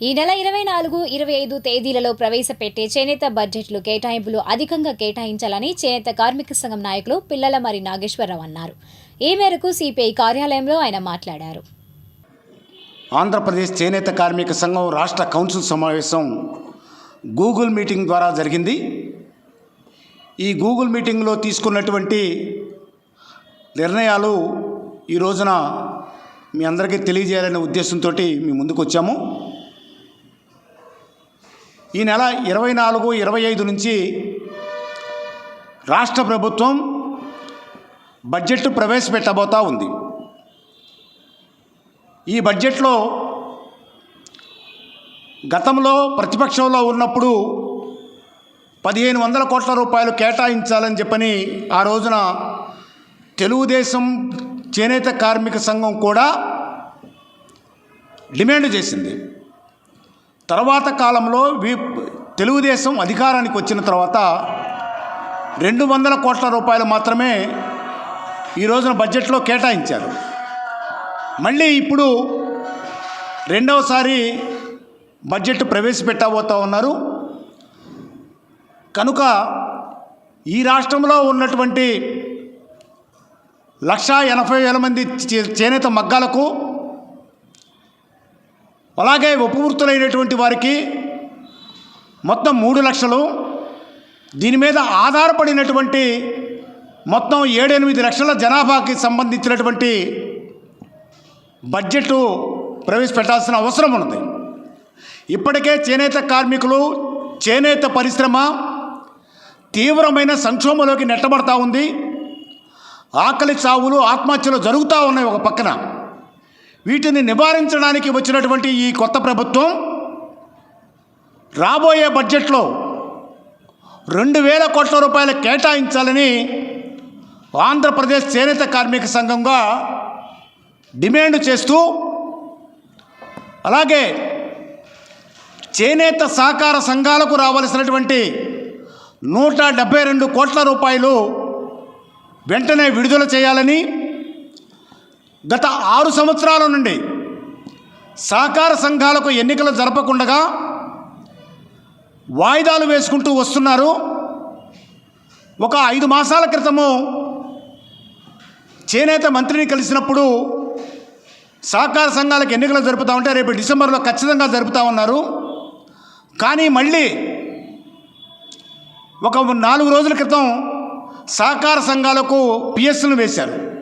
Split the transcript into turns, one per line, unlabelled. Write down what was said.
ఈ నెల ఇరవై నాలుగు ఇరవై ఐదు తేదీలలో ప్రవేశపెట్టే చేనేత బడ్జెట్లు కేటాయింపులు అధికంగా కేటాయించాలని చేనేత కార్మిక సంఘం నాయకులు పిల్లల మరి నాగేశ్వరరావు అన్నారు. ఈ మేరకు సిపిఐ కార్యాలయంలో ఆయన మాట్లాడారు.
ఆంధ్రప్రదేశ్ చేనేత కార్మిక సంఘం రాష్ట్ర కౌన్సిల్ సమావేశం గూగుల్ మీటింగ్ ద్వారా జరిగింది. ఈ గూగుల్ మీటింగ్లో తీసుకున్నటువంటి నిర్ణయాలు ఈ రోజున మీ అందరికీ తెలియజేయాలనే ఉద్దేశంతో మీ ముందుకు వచ్చాము ఈ నెల ఇరవై నాలుగు ఇరవై ఐదు నుంచి రాష్ట్ర ప్రభుత్వం బడ్జెట్ ప్రవేశపెట్టబోతా ఉంది. ఈ బడ్జెట్లో గతంలో ప్రతిపక్షంలో ఉన్నప్పుడు పదిహేను వందల కోట్ల రూపాయలు కేటాయించాలని చెప్పని ఆ రోజున తెలుగుదేశం చేనేత కార్మిక సంఘం కూడా డిమాండ్ చేసింది. తర్వాత కాలంలో వీ తెలుగుదేశం అధికారానికి వచ్చిన తర్వాత రెండు వందల కోట్ల రూపాయలు మాత్రమే ఈ రోజున బడ్జెట్లో కేటాయించారు. మళ్ళీ ఇప్పుడు రెండవసారి బడ్జెట్ ప్రవేశపెట్టబోతూ ఉన్నారు. కనుక ఈ రాష్ట్రంలో ఉన్నటువంటి లక్షా ఎనభై వేల మంది చే- చేనేత మగ్గాలకు అలాగే ఉపవృత్తులైనటువంటి వారికి మొత్తం మూడు లక్షలు దీని మీద ఆధారపడినటువంటి మొత్తం ఏడెనిమిది లక్షల జనాభాకి సంబంధించినటువంటి బడ్జెట్ ప్రవేశపెట్టాల్సిన అవసరం ఉన్నది. ఇప్పటికే చేనేత కార్మికులు చేనేత పరిశ్రమ తీవ్రమైన సంక్షోభంలోకి నెట్టబడతా ఉంది. ఆకలి చావులు ఆత్మహత్యలు జరుగుతూ ఉన్నాయి ఒక పక్కన. వీటిని నివారించడానికి వచ్చినటువంటి ఈ కొత్త ప్రభుత్వం రాబోయే బడ్జెట్లో రెండు వేల కోట్ల రూపాయలు కేటాయించాలని ఆంధ్రప్రదేశ్ చేనేత కార్మిక సంఘంగా డిమాండ్ చేస్తూ అలాగే చేనేత సహకార సంఘాలకు రావలసినటువంటి నూట డెబ్బై రెండు కోట్ల రూపాయలు వెంటనే విడుదల చేయాలని గత ఆరు సంవత్సరాల నుండి సహకార సంఘాలకు ఎన్నికలు జరపకుండగా వాయిదాలు వేసుకుంటూ వస్తున్నారు. ఒక ఐదు మాసాల క్రితము చేనేత మంత్రిని కలిసినప్పుడు సహకార సంఘాలకు ఎన్నికలు జరుపుతా ఉంటే రేపు డిసెంబర్లో ఖచ్చితంగా జరుపుతా ఉన్నారు. కానీ మళ్ళీ ఒక నాలుగు రోజుల క్రితం సహకార సంఘాలకు పిఎస్ను వేశారు.